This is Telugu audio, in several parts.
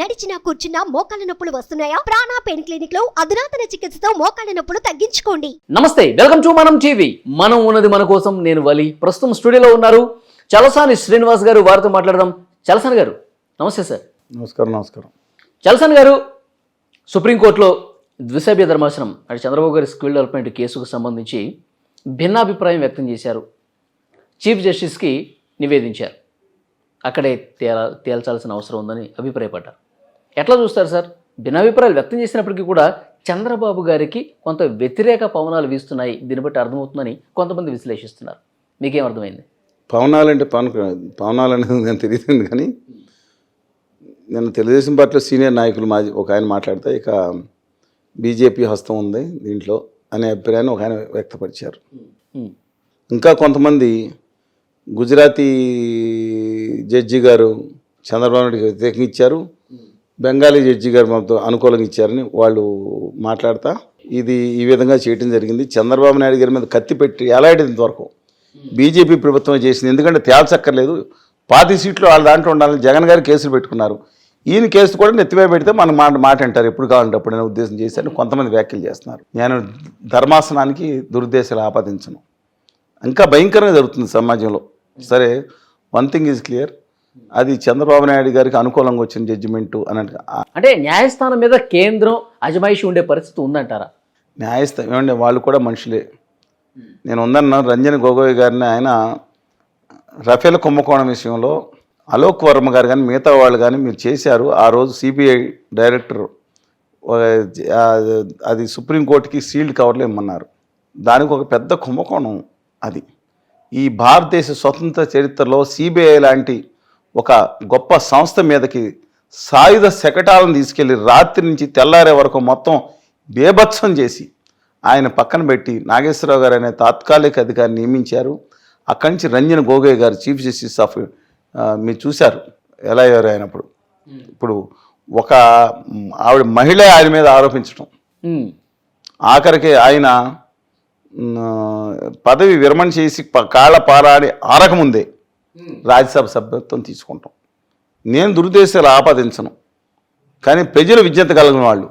నడిచినా కూర్చున్నా మోకాళ్ళ నొప్పులు వస్తున్నాయా? ప్రాణా పెయిన్ క్లినిక్లో అధునాతన చికిత్సతో మోకాళ్ళ నొప్పులు తగ్గించుకోండి. నమస్తే వెల్కమ్ టు మనం టీవీ. మనం ఉన్నది మన కోసం నేను వలి. ప్రస్తుతం స్టూడియోలో ఉన్నారు చలసాని శ్రీనివాస్ గారు వారితో మాట్లాడదాం. చలసాని గారు నమస్తే సార్. నమస్కారం నమస్కారం. చలసాని గారు సుప్రీంకోర్టులో ద్విసభ్య ధర్మాసనం అంటే చంద్రబాబు గారి స్కిల్ డెవలప్మెంట్ కేసుకు సంబంధించి భిన్నాభిప్రాయం వ్యక్తం చేశారు. చీఫ్ జస్టిస్కి నివేదించారు. అక్కడే తేల తేల్చాల్సిన అవసరం ఉందని అభిప్రాయపడ్డారు. ఎట్లా చూస్తారు సార్? భిన్నాభిప్రాయాలు వ్యక్తం చేసినప్పటికీ కూడా చంద్రబాబు గారికి కొంత వ్యతిరేక పవనాలు వీస్తున్నాయి. దీన్ని బట్టి అర్థమవుతుందని కొంతమంది విశ్లేషిస్తున్నారు. మీకేం అర్థమైంది? పవనాలంటే పవన్ పవనాలు అనేది నేను తెలియదు కానీ నేను తెలుగుదేశం పార్టీలో సీనియర్ నాయకులు మాజీ ఒక ఆయన మాట్లాడితే ఇక బీజేపీ హస్తం ఉంది దీంట్లో అనే అభిప్రాయాన్ని ఒక ఆయన వ్యక్తపరిచారు. ఇంకా కొంతమంది గుజరాతీ జడ్జి గారు చంద్రబాబు నాయుడుకి వ్యతిరేకంగా ఇచ్చారు. బెంగాలీ జడ్జి గారు మాతో అనుకూలంగా ఇచ్చారని వాళ్ళు మాట్లాడతా. ఇది ఈ విధంగా చేయడం జరిగింది. చంద్రబాబు నాయుడు గారి మీద కత్తి పెట్టి ఎలాంటిది ఇంతవరకు? బీజేపీ ప్రభుత్వం చేసింది. ఎందుకంటే తేల్చక్కర్లేదు. పాతి సీట్లు వాళ్ళ దాంట్లో ఉండాలని జగన్ గారు కేసులు పెట్టుకున్నారు. ఈయన కేసు కూడా నెత్తివే పెడితే మనం మాట మాట అంటారు ఎప్పుడు కావాలంటే అప్పుడు నేను ఉద్దేశం చేశాను. కొంతమంది వ్యాఖ్యలు చేస్తున్నారు. నేను ధర్మాసనానికి దురుద్దేశాలు ఆపాదించను. ఇంకా భయంకరంగా జరుగుతుంది సమాజంలో. సరే వన్ థింగ్ ఈజ్ క్లియర్ అది చంద్రబాబు నాయుడు గారికి అనుకూలంగా వచ్చిన జడ్జిమెంటు అని అంటే న్యాయస్థానం మీద కేంద్రం అజమాయిషి ఉండే పరిస్థితి ఉందంటారా? న్యాయస్థానం ఏమంటే వాళ్ళు కూడా మనుషులే. నేను ఉందన్న రంజన్ గొగోయ్ గారిని ఆయన రఫేల్ కుంభకోణం విషయంలో అలోక్ వర్మ గారు కానీ మిగతా వాళ్ళు కానీ మీరు చేశారు. ఆ రోజు సిబిఐ డైరెక్టర్ అది సుప్రీంకోర్టుకి సీల్డ్ కవర్లు ఇమ్మన్నారు. దానికి ఒక పెద్ద కుంభకోణం అది. ఈ భారతదేశ స్వతంత్ర చరిత్రలో సిబిఐ లాంటి ఒక గొప్ప సంస్థ మీదకి సాయుధ శకటాలను తీసుకెళ్ళి రాత్రి నుంచి తెల్లారే వరకు మొత్తం బేభత్సం చేసి ఆయన పక్కన పెట్టి నాగేశ్వరరావు గారు అనే తాత్కాలిక అధికారిని నియమించారు. అక్కడి నుంచి రంజన్ గోగోయ్ గారు చీఫ్ జస్టిస్ ఆఫ్ మీరు చూశారు ఎలా అయ్యారు ఆయనప్పుడు ఇప్పుడు ఒక ఆవిడ మహిళ ఆయన మీద ఆరోపించడం ఆఖరికి ఆయన పదవి విరమణ చేసి కాళ్ళ పారాడి ఆరకముందే రాజ్యసభ సభ్యత్వం తీసుకుంటాం. నేను దురుద్దేశాలు ఆపాదించను. కానీ ప్రజలు విజ్ఞత కలిగిన వాళ్ళు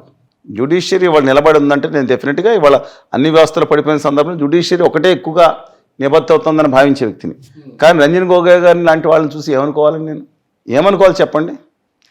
జ్యుడిషియరీ ఇవాళ నిలబడి ఉందంటే నేను డెఫినెట్గా ఇవాళ అన్ని వ్యవస్థలు పడిపోయిన సందర్భంలో జ్యుడిషియరీ ఒకటే ఎక్కువగా నిబద్ధ అవుతుందని భావించే వ్యక్తిని. కానీ రంజన్ గోగోయ్ గారిని లాంటి వాళ్ళని చూసి ఏమనుకోవాలని నేను? ఏమనుకోవాలి చెప్పండి?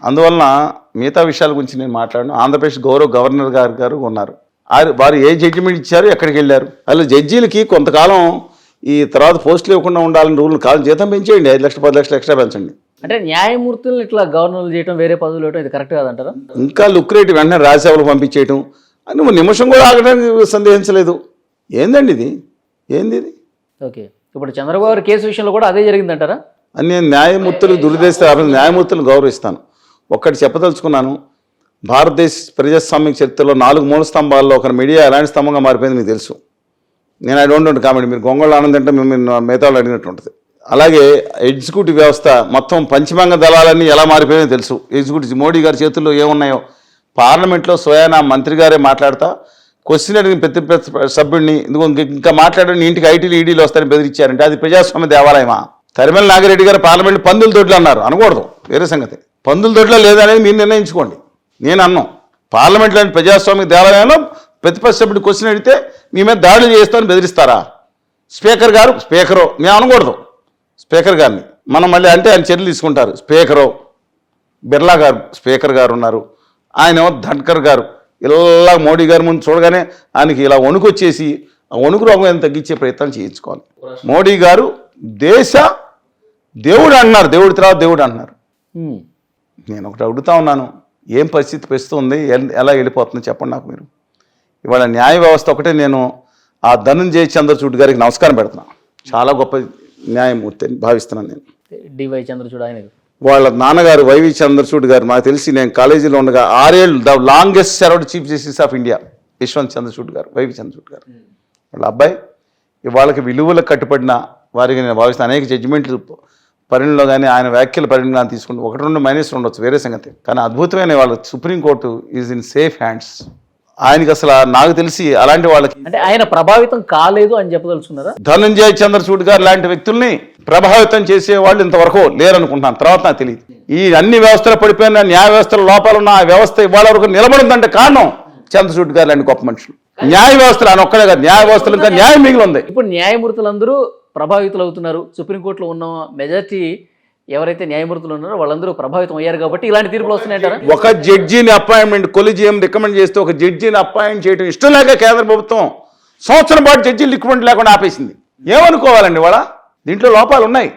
అందువలన మిగతా విషయాల గురించి నేను మాట్లాడను. ఆంధ్రప్రదేశ్ గౌరవ గవర్నర్ గారు గారు ఉన్నారు. ఆ- వారు ఏ జడ్జిమెంట్ ఇచ్చారు? ఎక్కడికి వెళ్ళారు? అలా జడ్జీలకి కొంతకాలం ఈ తర్వాత పోస్టులు ఇవ్వకుండా ఉండాలని రూల్ కాలం జీతం పెంచేయండి. ఐదు లక్షలు పది లక్షలు ఎక్స్ట్రా పెంచండి. అంటే న్యాయమూర్తులను ఇట్లా గవర్నర్లు చేయడం వేరే పదవులు ఇవ్వడం ఇది కరెక్ట్ కాదంటారా? ఇంకా లుక్రేట్ వెంటనే రాజ్యసభలు పంపించేయటం. అని నువ్వు నిమిషం కూడా ఆగడానికి సందేహించలేదు. ఏందండి ఇది? ఏంది ఇది? ఓకే. ఇప్పుడు చంద్రబాబు కేసు విషయంలో కూడా అదే జరిగిందంటారా? అని నేను న్యాయమూర్తులు దురుదేశ న్యాయమూర్తులను గౌరవిస్తాను. ఒక్కటి చెప్పదలుచుకున్నాను. భారతదేశ ప్రజాస్వామ్య చరిత్రలో నాలుగు మూల స్తంభాల్లో ఒక మీడియా ఎలాంటి స్తంభంగా మారిపోయింది మీకు తెలుసు. నేను ఐ డోంట్ కామెంట్. మీరు గొంగళ ఆనంద్ అంటే మేము మిగతా అడిగినట్టు ఉంటుంది. అలాగే ఎగ్జిక్యూటివ్ వ్యవస్థ మొత్తం పంచమంగ దళాలన్నీ ఎలా మారిపోయాయో తెలుసు. ఎగ్జిక్యూటివ్ మోడీ గారి చేతుల్లో ఏమున్నాయో పార్లమెంట్లో స్వయానా మంత్రి గారే మాట్లాడతా. క్వశ్చన్ అడిగిన ప్రతి పెద్ద సభ్యుడిని ఇదిగో ఇంకా మాట్లాడని ఇంటికి ఐటీలు ఈడీలు వస్తారని బెదిరించారంటే అది ప్రజాస్వామ్య దేవాలయమా? తరిమల నాగిరెడ్డి గారు పార్లమెంట్ పందుల దొడ్లు అన్నారు. అనకూడదు వేరే సంగతి. పందుల దొడ్లో లేదనేది మీరు నిర్ణయించుకోండి. నేను అన్నాం. పార్లమెంట్లోని ప్రజాస్వామ్య దేవాలయంలో ప్రతిపక్ష సభ్యుడు క్వశ్చన్ అడిగితే మీ మీద దాడులు చేస్తామని బెదిరిస్తారా? స్పీకర్ గారు స్పీకరు మేము అనకూడదు. స్పీకర్ గారిని మనం మళ్ళీ అంటే ఆయన చర్యలు తీసుకుంటారు. స్పీకరు బిర్లా గారు స్పీకర్ గారు ఉన్నారు. ఆయన ధన్కర్ గారు ఇలా మోడీ గారి ముందు చూడగానే ఆయనకి ఇలా వణుకు వచ్చేసి ఆ వణుకు రోగం తగ్గించే ప్రయత్నం చేయించుకోవాలి. మోడీ గారు దేశ దేవుడు అంటున్నారు దేవుడి తర్వాత దేవుడు అంటున్నారు. నేను ఒకటి అడుగుతా ఉన్నాను ఏం పరిస్థితి పెస్తుంది ఎల్- ఎలా వెళ్ళిపోతుంది? చెప్పండి నాకు మీరు. ఇవాళ న్యాయ వ్యవస్థ ఒకటే నేను ఆ ధనంజయ చంద్రచూడ్ గారికి నమస్కారం పెడుతున్నా. చాలా గొప్ప న్యాయమూర్తి అని భావిస్తున్నాను నేను. డివై చంద్రచూడ్ ఆయన వాళ్ళ నాన్నగారు వైవి చంద్రచూడ్ గారు నాకు తెలిసి నేను కాలేజీలో ఉండగా ఆరేళ్ళు the longest served chief justice of India Yashwant Chandrachud garu Y V Chandrachud గారు. వాళ్ళ అబ్బాయి వాళ్ళకి విలువలకు కట్టుబడిన వారికి నేను భావిస్తాను అనేక జడ్జిమెంట్లు పరిణిలో కానీ ఆయన వ్యాఖ్యల పరిణిలో కానీ తీసుకుంటూ ఒకటి రెండు మైనస్ ఉండొచ్చు వేరే సంగతి. కానీ అద్భుతమైన వాళ్ళ supreme court is in safe hands ఆయనకి అసలు నాకు తెలిసి అలాంటి వాళ్ళకి అంటే ఆయన ప్రభావితం కాలేదు అని చెప్పదలుచుకున్నారా? ధనంజయ్ చంద్రచూడ్ గారు లాంటి వ్యక్తుల్ని ప్రభావితం చేసే వాళ్ళు ఇంతవరకు లేరనుకుంటున్నాను. తర్వాత నాకు తెలియదు ఈ అన్ని వ్యవస్థలు పడిపోయిన న్యాయ వ్యవస్థల లోపాలు ఉన్న ఆ వ్యవస్థ ఇవాళ వరకు నిలబడిందంటే కారణం చంద్రచూడ్ గారు లాంటి గొప్ప మనుషులు. న్యాయ వ్యవస్థలు ఆయన ఒక్కడే కాదు. న్యాయ వ్యవస్థలు ఇంకా న్యాయం మిగిలి ఉంది. ఇప్పుడు న్యాయమూర్తులందరూ ప్రభావితులు అవుతున్నారు సుప్రీంకోర్టులో ఉన్న మెజార్టీ ఎవరైతే న్యాయమూర్తులు ఉన్నారో వాళ్ళందరూ ప్రభావితం అయ్యారు కాబట్టి ఇలాంటి తీర్పులు వస్తున్నాయంటారా ఒక జడ్జిని అపాయింట్మెంట్ కొలిజియం రికమెండ్ చేస్తే ఒక జడ్జిని అపాయింట్ చేయడం ఇష్టం లేక కేంద్ర ప్రభుత్వం సంవత్సరం పాటు జడ్జి రికమెండ్ లేకుండా ఆపేసింది. ఏమనుకోవాలండి వాళ్ళ దీంట్లో లోపాలు ఉన్నాయి.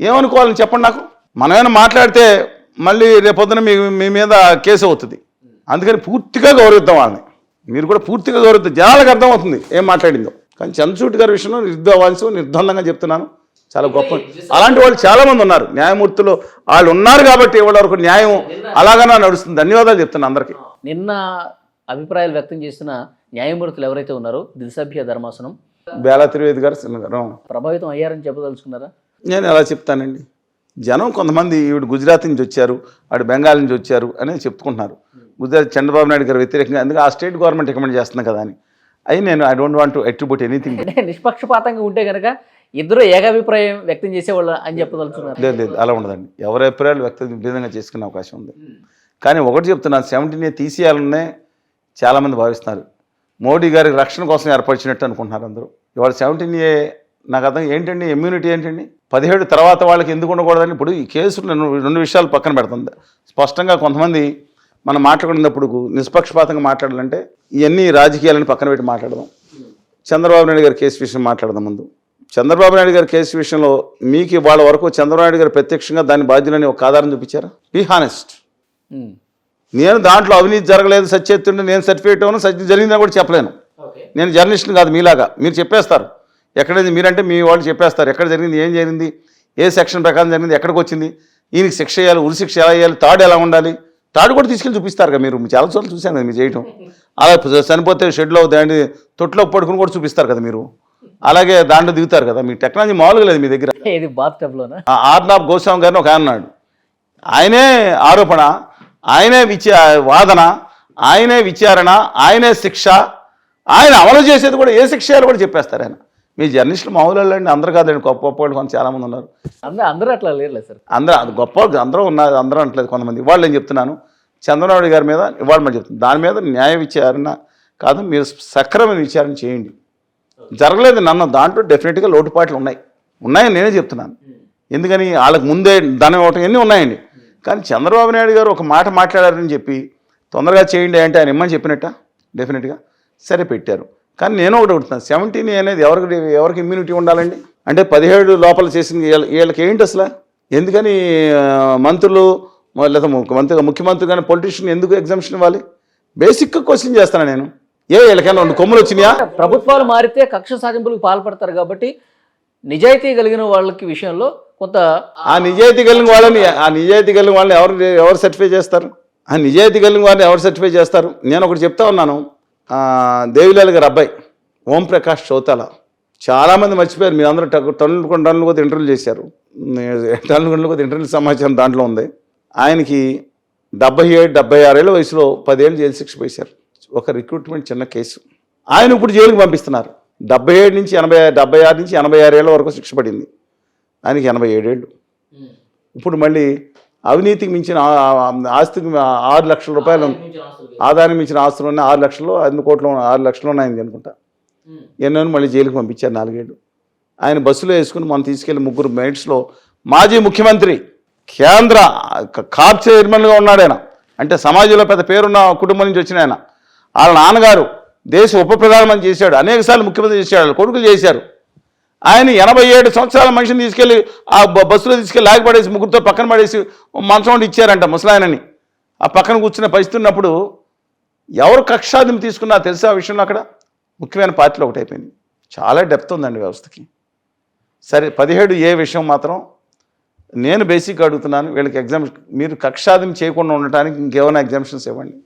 ఏమనుకోవాలని చెప్పండి నాకు? మనమేమైనా మాట్లాడితే మళ్ళీ రేపొద్దున మీ మీ మీద కేసు అవుతుంది. అందుకని పూర్తిగా గౌరవిద్దాం వాళ్ళని. మీరు కూడా పూర్తిగా గౌరవిద్దాం. జనాలకు అర్థమవుతుంది ఏం మాట్లాడిందో. కానీ చంద్రచూటి గారి విషయంలో నిర్ధావాల్సి నిర్బంధంగా చెప్తున్నాను. చాలా గొప్ప అలాంటి వాళ్ళు చాలా మంది ఉన్నారు. న్యాయమూర్తులు వాళ్ళు ఉన్నారు కాబట్టి ఇవాళ వరకు న్యాయం అలాగనే నడుస్తుంది. ధన్యవాదాలు చెప్తున్నాను అందరికీ. నిన్న అభిప్రాయాలు వ్యక్తం చేసిన న్యాయమూర్తులు ఎవరైతే ఉన్నారో దిశభ్య ధర్మాసనం. బేలా త్రివేది గారు సింగ్ గారు. ప్రభావితం అయ్యారని చెప్పదలుచుకున్నారా? నేను ఎలా చెప్తానండి? జనం కొంతమంది ఈవిడ గుజరాత్ నుంచి వచ్చారు ఆడు బెంగాల్ నుంచి వచ్చారు అని చెప్పుకుంటున్నారు. గుజరాత్ చంద్రబాబు నాయుడు గారు వ్యతిరేకంగా అందుకే ఆ స్టేట్ గవర్నమెంట్ రికమెండ్ చేస్తుంది కదా అని. అయి నేను I don't want to attribute anything నిష్పక్షపాతంగా ఉంటే కనుక ఇద్దరు ఏకాభిప్రాయం వ్యక్తం చేసేవాళ్ళు అని చెప్పదలుచుకున్నారు. లేదు లేదు అలా ఉండదండి. ఎవరి అభిప్రాయాలు వ్యక్త విధంగా చేసుకునే అవకాశం ఉంది. కానీ ఒకటి చెప్తున్నాను సెవెంటీన్ ఏ తీసేయాలనే చాలామంది భావిస్తున్నారు. మోడీ గారి రక్షణ కోసం ఏర్పరిచినట్టు అనుకుంటున్నారు అందరూ. ఇవాళ సెవెంటీన్ ఏ నాకు అర్థం ఏంటండి ఇమ్యూనిటీ ఏంటండి? పదిహేడు తర్వాత వాళ్ళకి ఎందుకు ఉండకూడదని ఇప్పుడు ఈ కేసులు నేను రెండు విషయాలు పక్కన పెడుతుంది. స్పష్టంగా కొంతమంది మనం మాట్లాడుకున్నప్పుడు నిష్పక్షపాతంగా మాట్లాడాలంటే ఇవన్నీ రాజకీయాలను పక్కన పెట్టి మాట్లాడదాం. చంద్రబాబు నాయుడు గారి కేసు విషయం మాట్లాడదాం ముందు. చంద్రబాబు నాయుడు గారి కేసు విషయంలో మీకు వాళ్ళ వరకు చంద్రబాబు నాయుడు గారు ప్రత్యక్షంగా దాని బాధ్యులని ఒక ఆధారం చూపించారా? Be honest um. నేను దాంట్లో అవినీతి జరగలేదు సత్యత్తుండే నేను సర్టిఫికేట్ ఇవ్వను సత్యం జరిగిందని కూడా చెప్పలేను. నేను జర్నలిస్ట్ని కాదు మీలాగా. మీరు చెప్పేస్తారు. ఎక్కడైంది? మీరంటే మీ వాళ్ళు చెప్పేస్తారు. ఎక్కడ జరిగింది? ఏం జరిగింది? ఏ సెక్షన్ ప్రకారం జరిగింది? ఎక్కడికి వచ్చింది? ఈయనకి శిక్ష వేయాలి ఉరి శిక్ష ఎలా వేయాలి? తాడు ఎలా ఉండాలి? తాడు కూడా తీసుకెళ్ళి చూపిస్తారు కదా మీరు చాలా చోట్ల చూశాను కదా మీరు చేయటం. అలా చనిపోతే షెడ్లో దాంట్లో తొట్టులో పడుకుని కూడా చూపిస్తారు కదా మీరు. అలాగే దాంట్లో దిగుతారు కదా మీ టెక్నాలజీ మామూలుగా లేదు మీ దగ్గర. ఇది ఆర్నాబ్ గోస్వామి గారిని ఒక ఆయన ఉన్నాడు. ఆయనే ఆరోపణ ఆయనే విచా వాదన ఆయనే విచారణ ఆయనే శిక్ష ఆయన అమలు చేసేది కూడా ఏ శిక్ష కూడా చెప్పేస్తారు ఆయన. మీ జర్నలిస్టులు మామూలు వాళ్ళండి అందరు కాదండి గొప్ప గొప్ప వాళ్ళు కొంత చాలామంది ఉన్నారు. అందరూ అందరూ అట్లా లేరులే సార్. అందరూ అది గొప్ప అందరూ ఉన్నారు అందరూ అంటలేదు కొంతమంది. వాళ్ళు నేను చెప్తున్నాను చంద్రబాబు గారి మీద ఇవాళ మనం చెప్తున్నాను దాని మీద న్యాయ విచారణ కాదు మీరు సక్రమైన విచారణ చేయండి. జరగలేదు నన్ను. దాంట్లో డెఫినెట్గా లోటుపాట్లు ఉన్నాయి. ఉన్నాయని నేనే చెప్తున్నాను. ఎందుకని? వాళ్ళకి ముందే ధనం ఇవ్వటం ఎన్ని ఉన్నాయండి. కానీ చంద్రబాబు నాయుడు గారు ఒక మాట మాట్లాడారని చెప్పి తొందరగా చేయండి అంటే ఆయన ఇమ్మని చెప్పినట్ట? డెఫినెట్గా సరే పెట్టారు. కానీ నేను ఒకటి అడుగుతున్నాను సెవెంటీన్ అనేది ఎవరికి ఎవరికి ఇమ్యూనిటీ ఉండాలండి? అంటే పదిహేడు లోపల చేసిన వీళ్ళ- వీళ్ళకి ఏంటి అసలు? ఎందుకని మంత్రులు లేదా ముఖ్యమంత్రి ముఖ్యమంత్రి కానీ పొలిటీషియన్ ఎందుకు ఎగ్జామ్షన్ ఇవ్వాలి? బేసిక్గా క్వశ్చన్ చేస్తాను నేను? ఏ వీళ్ళకైనా రెండు కొమ్ములు వచ్చినాయా? ప్రభుత్వాలు మారితే కక్ష సాధింపులకు పాల్పడతారు కాబట్టి నిజాయితీ కలిగిన వాళ్ళకి విషయంలో కొంత ఆ నిజాయితీ కలిగిన వాళ్ళని ఆ నిజాయితీ కలిగిన వాళ్ళని ఎవరు ఎవరు సర్టిఫై చేస్తారు? ఆ నిజాయితీ కలిగిన వాళ్ళని ఎవరు సర్టిఫై చేస్తారు? నేను ఒకటి చెప్తా ఉన్నాను. దేవిలాల్ గారి అబ్బాయి ఓం ప్రకాష్ చౌతాల. చాలామంది మర్చిపోయారు. మీరు అందరూ టన్నులు కొన్ని టన్నులు కొద్ది ఇంటర్వ్యూ చేశారు. టన్నులు కొన్ని కొద్ది ఇంటర్వ్యూ సమాచారం దాంట్లో ఉంది. ఆయనకి డెబ్బై ఏడు డెబ్బై ఆరేళ్ళ వయసులో పదేళ్ళు జైలు శిక్ష వేశారు ఒక రిక్రూట్మెంట్ చిన్న కేసు. ఆయన ఇప్పుడు జైలుకి పంపిస్తున్నారు. డెబ్బై ఏడు నుంచి ఎనభై డెబ్బై ఆరు నుంచి ఎనభై ఆరేళ్ళ వరకు శిక్ష పడింది. ఆయనకి ఎనభై ఏడేళ్ళు ఇప్పుడు మళ్ళీ అవినీతికి మించిన ఆస్తికి ఆరు లక్షల రూపాయలు ఆదాయం మించిన ఆస్తులు ఉన్నాయి. ఆరు లక్షలు ఐదు కోట్లు ఆరు లక్షలు ఉన్నాయండి అనుకుంటా. ఎన్నో మళ్ళీ జైలుకి పంపించారు నాలుగేళ్ళు. ఆయన బస్సులో వేసుకుని మనం తీసుకెళ్ళి ముగ్గురు మెయిట్స్లో మాజీ ముఖ్యమంత్రి కేంద్ర కాప్ చైర్మన్గా ఉన్నాడు ఆయన. అంటే సమాజంలో పెద్ద పేరున్న కుటుంబం నుంచి వచ్చిన ఆయన. వాళ్ళ నాన్నగారు దేశ ఉప ప్రధానమంత్రి చేశాడు అనేకసార్లు ముఖ్యమంత్రి చేశాడు వాళ్ళ కొడుకులు చేశారు. ఆయన ఎనభై ఏడు సంవత్సరాల మనిషిని తీసుకెళ్ళి ఆ బస్సులో తీసుకెళ్ళి లాగి పడేసి ముగ్గురితో పక్కన పడేసి మంచం వండి ఇచ్చారంట ముసలాయనని. ఆ పక్కన కూర్చున్న పరిస్థితి ఉన్నప్పుడు ఎవరు కక్షాదిం తీసుకున్నా తెలుసా ఆ విషయంలో అక్కడ? ముఖ్యమైన పార్టీలో ఒకటి అయిపోయింది. చాలా డెప్త్ ఉందండి వ్యవస్థకి. సరే పదిహేడు ఏ విషయం మాత్రం నేను బేసిక్ అడుగుతున్నాను వీళ్ళకి ఎగ్జామ్ మీరు కక్షాదిం చేయకుండా ఉండటానికి ఇంకేమైనా ఎగ్జామ్షన్స్ ఇవ్వండి.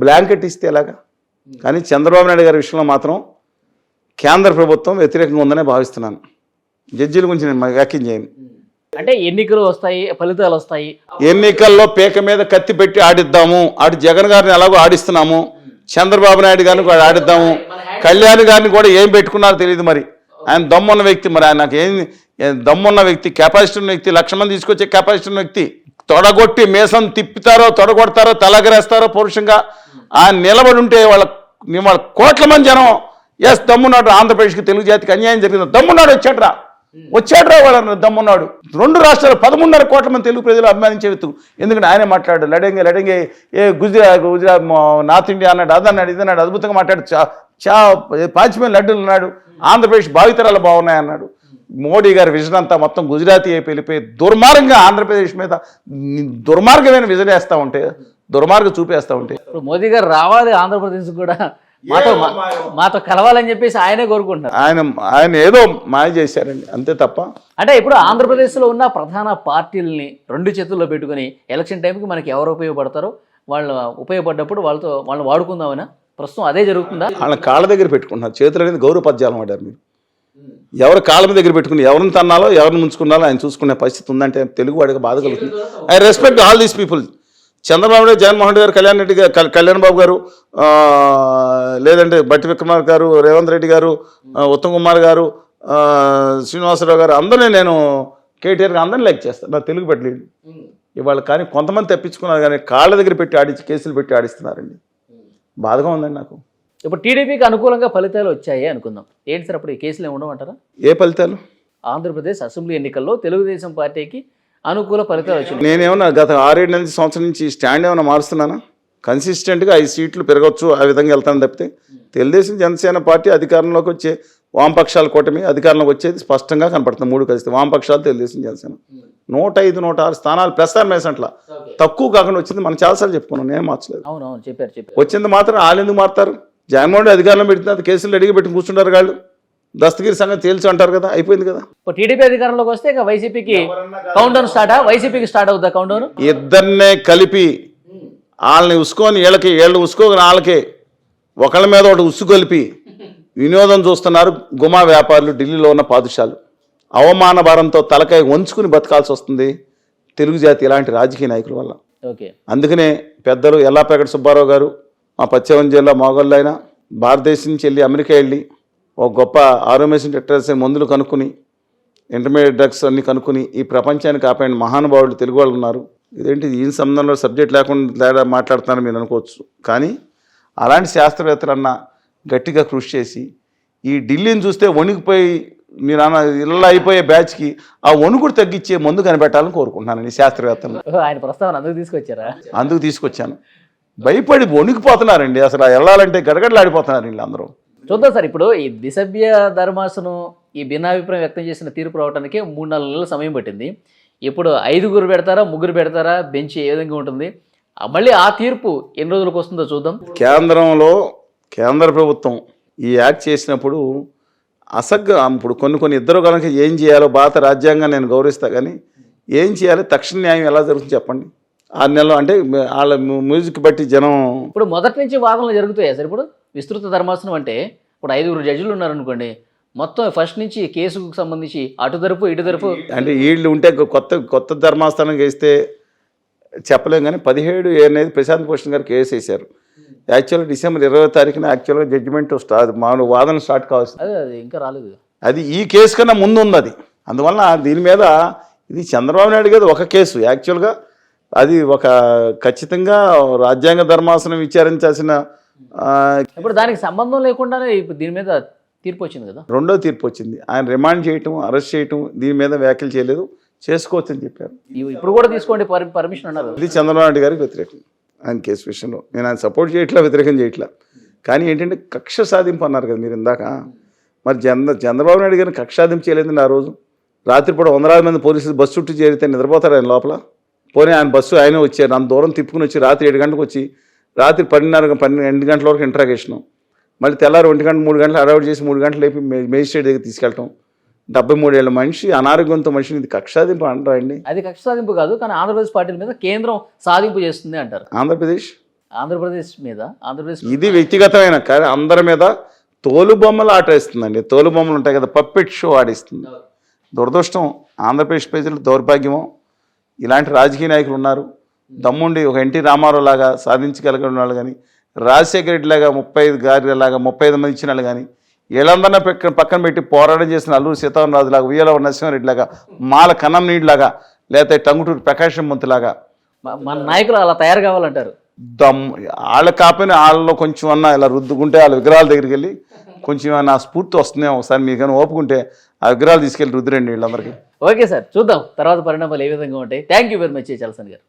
బ్లాంకెట్ ఇస్తే ఎలాగా? కానీ చంద్రబాబు నాయుడు గారి విషయంలో మాత్రం కేంద్ర ప్రభుత్వం వ్యతిరేకంగా ఉందనే భావిస్తున్నాను. జడ్జీల గురించి నేను వ్యాఖ్యం చేయను. అంటే ఎన్నికలు వస్తాయి ఫలితాలు వస్తాయి. ఎన్నికల్లో పేక మీద కత్తి పెట్టి ఆడిద్దాము. అటు జగన్ గారిని ఎలాగో ఆడిస్తున్నాము. చంద్రబాబు నాయుడు గారిని కూడా ఆడిద్దాము. కళ్యాణ్ గారిని కూడా ఏం పెట్టుకున్నారో తెలియదు మరి. ఆయన దమ్మున్న వ్యక్తి మరి. ఆయన నాకు ఏం దమ్మున్న వ్యక్తి కెపాసిటీ ఉన్న వ్యక్తి లక్ష మంది తీసుకొచ్చే కెపాసిటీ ఉన్న వ్యక్తి. తొడగొట్టి మేసం తిప్పుతారో తొడగొడతారో తలగరేస్తారో పౌరుషంగా ఆయన నిలబడి ఉంటే వాళ్ళ వాళ్ళ కోట్ల మంది జనం ఎస్ దమ్మున్నాడు ఆంధ్రప్రదేశ్కి తెలుగు జాతికి అన్యాయం జరిగింది దమ్మున్నాడు వచ్చాడ్రా. వచ్చాడ్రా వాళ్ళ దమ్మున్నాడు. రెండు రాష్ట్రాలు పదమూడున్నర కోట్ల మంది తెలుగు ప్రజలు అభిమానించే వ్యక్తులు. ఎందుకంటే ఆయనే మాట్లాడు లడంగే లడంగే ఏ గుజరాత్ గుజరాత్ నార్త్ ఇండియా అన్నాడు అదన్నాడు ఇదన్నాడు అద్భుతంగా మాట్లాడు చా చా పాచిమైన లడ్డూలు అన్నాడు ఆంధ్రప్రదేశ్ భావితరాలు బాగున్నాయి అన్నాడు. మోడీ గారి విజన్ అంతా మొత్తం గుజరాతీ అయిపోయి వెళ్ళిపోయి దుర్మార్గంగా ఆంధ్రప్రదేశ్ మీద దుర్మార్గమైన విజన్ వేస్తూ ఉంటే దుర్మార్గం చూపేస్తూ ఉంటే. ఇప్పుడు మోదీ గారు రావాలి ఆంధ్రప్రదేశ్ కూడా. మాతో మాతో కలవాలని చెప్పేసి ఆయనే కోరుకుంటున్నారు. ఆయన ఆయన ఏదో మాయ చేశారండి అంతే తప్ప. అంటే ఇప్పుడు ఆంధ్రప్రదేశ్లో ఉన్న ప్రధాన పార్టీలని రెండు చేతుల్లో పెట్టుకొని ఎలక్షన్ టైంకి మనకి ఎవరు ఉపయోగపడతారో వాళ్ళు ఉపయోగపడ్డప్పుడు వాళ్ళతో వాళ్ళని వాడుకుందామనా ప్రస్తుతం అదే జరుగుతుందా? వాళ్ళ కాళ్ళ దగ్గర పెట్టుకుంటున్నారు. చేతులు అనేది గౌరవ పద్యాలు ఆడారు మీరు. ఎవరు కాళ్ళ దగ్గర పెట్టుకుని ఎవరిని తన్నాలో ఎవరిని ముంచుకున్నాలో ఆయన చూసుకునే పరిస్థితి ఉందంటే తెలుగు వాడికి బాధ కలుగుతుంది. I respect all these people Chandrababu Naidu Jaganmohan Reddy garu Kalyan Reddy గారు కళ్యాణ్ బాబు గారు లేదంటే బట్టి విక్రమార్ గారు రేవంత్ రెడ్డి గారు ఉత్తమ్ కుమార్ గారు శ్రీనివాసరావు గారు అందరినీ నేను కేటీఆర్ గారు అందరినీ లైక్ చేస్తాను నా తెలుగు పెట్టలేదు ఇవాళ కానీ కొంతమంది తెప్పించుకున్నారు కానీ కాళ్ళ దగ్గర పెట్టి ఆడించి కేసులు పెట్టి ఆడిస్తున్నారండి. బాధగా ఉందండి నాకు. ఇప్పుడు టీడీపీకి అనుకూలంగా ఫలితాలు వచ్చాయి అనుకుందాం. ఏంటి సార్ అప్పుడు ఈ కేసులు ఏమి ఉండమంటారా ఏ ఫలితాలు? ఆంధ్రప్రదేశ్ అసెంబ్లీ ఎన్నికల్లో తెలుగుదేశం పార్టీకి అనుకూల ఫలితాలు వచ్చినాయి. నేనేమన్నా గత ఆరేడు నెలల సంవత్సరం నుంచి స్టాండ్ ఏమైనా మారుస్తున్నానా? కన్సిస్టెంట్గా ఐదు సీట్లు పెరగచ్చు ఆ విధంగా వెళ్తాను తప్పితే తెలుగుదేశం జనసేన పార్టీ అధికారంలోకి వచ్చే వామపక్షాల కూటమి అధికారంలోకి వచ్చేది స్పష్టంగా కనపడుతుంది. మూడు కలిస్తే వామపక్షాలు తెలుగుదేశం జనసేన. నూట ఐదు నూట ఆరు స్థానాలు ప్రస్తారం వేసంట్లా తక్కువ కాకుండా వచ్చింది. మనం చాలాసార్లు చెప్పుకున్నాం. నేను మార్చలేదు. అవును అవును. చెప్పారు చెప్పారు. వచ్చింది మాత్రం వాళ్ళు ఎందుకు మారుతారు? జగన్మోహన్ అధికారంలో పెడుతున్నారు. కేసులు అడిగి పెట్టి కూర్చుంటారు వాళ్ళు. దస్తగిరి సంగతి తేల్చి అంటారు కదా అయిపోయింది కదా? ఇప్పుడు టీడీపీ అధికారంలోకి వస్తే ఇక వైసీపీకి కౌంట్ డౌన్ స్టార్ట్ వైసీపీకి స్టార్ట్ అవుతుందా కౌంట్ డౌన్ ఇద్దరినే కలిపి వాళ్ళని ఉసుకొని వీళ్ళకి వీళ్ళు ఉసుకోని వాళ్ళకి ఒకళ్ళ మీద ఒకటి ఉసు కలిపి వినోదం చూస్తున్నారు గుమా వ్యాపారులు ఢిల్లీలో ఉన్న పాదుషాలు. అవమాన భారంతో తలకాయ వంచుకుని బతకాల్సి వస్తుంది తెలుగు జాతి ఇలాంటి రాజకీయ నాయకుల వల్ల. ఓకే. అందుకనే పెద్దలు ఎల్లాపేకట సుబ్బారావు గారు మా పశ్చిమ జిల్లా మొగళ్ళు అయినా భారతదేశం నుంచి వెళ్ళి అమెరికా వెళ్ళి ఒక గొప్ప ఆరోమేషన్ టెక్టర్స్ మందులు కనుక్కుని ఇంటర్మీడియట్ డ్రగ్స్ అన్ని కనుక్కుని ఈ ప్రపంచాన్ని కాపాడిన మహానుభావులు తెలుగు వాళ్ళు ఉన్నారు. ఇదేంటి? ఈ సంబంధంలో సబ్జెక్ట్ లేకుండా మాట్లాడుతున్నారని మీరు అనుకోవచ్చు. కానీ అలాంటి శాస్త్రవేత్తలన్నా గట్టిగా కృషి చేసి ఈ ఢిల్లీని చూస్తే వణికిపోయి మీరు అన్న ఇళ్ళ అయిపోయే బ్యాచ్కి ఆ వణుకుడు తగ్గించే మందు కనిపెట్టాలని కోరుకుంటున్నాను ఈ శాస్త్రవేత్తలు ఆయన ప్రస్తావన అందుకు తీసుకొచ్చారా? అందుకు తీసుకొచ్చాను. భయపడి వణికిపోతున్నారండి. అసలు ఆ వెళ్ళాలంటే గడగడలాడిపోతున్నారు వీళ్ళందరూ. చూద్దాం సార్. ఇప్పుడు ఈ దిసభ్య ధర్మాసనం ఈ భిన్నాభిప్రాయం వ్యక్తం చేసిన తీర్పు రావడానికి మూడు నాలుగు నెలల సమయం పట్టింది. ఇప్పుడు ఐదుగురు పెడతారా ముగ్గురు పెడతారా బెంచ్ ఏ విధంగా ఉంటుంది? మళ్ళీ ఆ తీర్పు ఎన్ని రోజులకు వస్తుందో చూద్దాం. కేంద్రంలో కేంద్ర ప్రభుత్వం ఈ యాక్ట్ చేసినప్పుడు అసగ్గా ఇప్పుడు కొన్ని కొన్ని ఇద్దరు కనుక ఏం చేయాలో భారత రాజ్యాంగాన్ని నేను గౌరవిస్తా కానీ ఏం చేయాలి తక్షణ న్యాయం ఎలా జరుగుతుంది చెప్పండి. ఆరు నెలలు అంటే వాళ్ళ మ్యూజిక్ బట్టి జనం ఇప్పుడు మొదటి నుంచి వాదనలు జరుగుతాయా సార్ ఇప్పుడు? విస్తృత ధర్మాసనం అంటే ఇప్పుడు ఐదుగురు జడ్జిలు ఉన్నారనుకోండి మొత్తం ఫస్ట్ నుంచి కేసుకు సంబంధించి అటు తరపు ఇటు తరపు. అంటే వీళ్ళు ఉంటే కొత్త కొత్త ధర్మాస్థానం వేస్తే చెప్పలేం కానీ పదిహేడు అనేది ప్రశాంత్ భూషణ్ గారు కేసు వేశారు. యాక్చువల్గా డిసెంబర్ ఇరవై తారీఖున యాక్చువల్గా జడ్జిమెంట్ స్టార్ట్ మామూలు వాదన స్టార్ట్ కావాల్సింది. అదే అది ఇంకా రాలేదు. అది ఈ కేసు కన్నా ముందు ఉంది అది. అందువలన దీని మీద ఇది చంద్రబాబు నాయుడు గారు ఒక కేసు. యాక్చువల్గా అది ఒక ఖచ్చితంగా రాజ్యాంగ ధర్మాసనం విచారించాల్సిన ఇప్పుడు దానికి సంబంధం లేకుండానే ఇప్పుడు దీని మీద తీర్పు వచ్చింది కదా? రెండో తీర్పు వచ్చింది. ఆయన రిమాండ్ చేయటం అరెస్ట్ చేయటం దీని మీద వ్యాఖ్యలు చేయలేదు. చేసుకోవచ్చు అని చెప్పారు. ఇప్పుడు కూడా తీసుకోండి పర్- పర్మిషన్ అన్నారు ఇది చంద్రబాబు నాయుడు గారికి వ్యతిరేకం. ఆయన కేసు విషయంలో. నేను ఆయన సపోర్ట్ చేయట్లా వ్యతిరేకం చేయట్లా. కానీ ఏంటంటే కక్ష సాధింపు అన్నారు కదా మీరు ఇందాక. మరి చంద్ర చంద్రబాబు నాయుడు గారిని కక్ష సాధింపు చేయలేదండి ఆ రోజు. రాత్రిపూట వందలాది మంది పోలీసులు బస్సు చుట్టూ చేరితే నిద్రపోతారు ఆయన లోపల? పోనీ ఆయన బస్సు ఆయన వచ్చారు. అంత దూరం తిప్పుకుని వచ్చి రాత్రి ఏడు గంటలకు వచ్చి రాత్రి పన్నెండున్నర పన్నెండు గంటల వరకు ఇంట్రాగేషను మళ్ళీ తెల్లారి ఒంటి గంట మూడు గంటలు అడౌట్ చేసి మూడు గంటలు లేపి మేజిస్ట్రేట్ దగ్గర తీసుకెళ్ళటం. డెబ్బై మూడేళ్ళ మనిషి అనారోగ్యంతో మనిషిని ఇది కక్షాదింపు అంటారండి. అది కక్ష సాధింపు కాదు కానీ ఆంధ్రప్రదేశ్ పార్టీల మీద కేంద్రం సాధింపు చేస్తుంది అంటారు. ఆంధ్రప్రదేశ్? ఆంధ్రప్రదేశ్ మీద ఆంధ్రప్రదేశ్ ఇది వ్యక్తిగతమైన కానీ అందరి మీద తోలు బొమ్మలు ఆట వేస్తుందండి. తోలు బొమ్మలు ఉంటాయి కదా పప్పెట్ షో ఆడిస్తుంది. దురదృష్టం ఆంధ్రప్రదేశ్ ప్రజలు దౌర్భాగ్యమో ఇలాంటి రాజకీయ నాయకులు ఉన్నారు. దమ్ముండి ఒక ఎన్టీ రామారావు లాగా సాధించగలిగిన వాళ్ళు కానీ రాజశేఖర రెడ్డి లాగా ముప్పై ఐదు గారి లాగా ముప్పై ఐదు మంది ఇచ్చిన వాళ్ళు కానీ వీళ్ళందరినీ పక్కన పక్కన పెట్టి పోరాటం చేసిన అల్లూరు సీతారామరాజు లాగా ఉయ్యాల నరసింహారెడ్డి లాగా మాల కన్నం నీడిలాగా లేకపోతే టంగుటూరు ప్రకాశం మంతులాగా మన నాయకులు అలా తయారు కావాలంటారు. దమ్ వాళ్ళ కాకపోయినా వాళ్ళలో కొంచెం అన్నా ఇలా రుద్దుకుంటే వాళ్ళ విగ్రహాల దగ్గరికి వెళ్ళి కొంచెం ఏమన్నా స్ఫూర్తి వస్తుందేమో ఒకసారి మీకు కానీ ఓపుకుంటే ఆ విగ్రహాలు తీసుకెళ్ళి రుద్దురండి వీళ్ళందరికీ. ఓకే సార్ చూద్దాం తర్వాత పరిణామాలు ఏ విధంగా ఉంటాయి. Thank you very much Chalasani garu.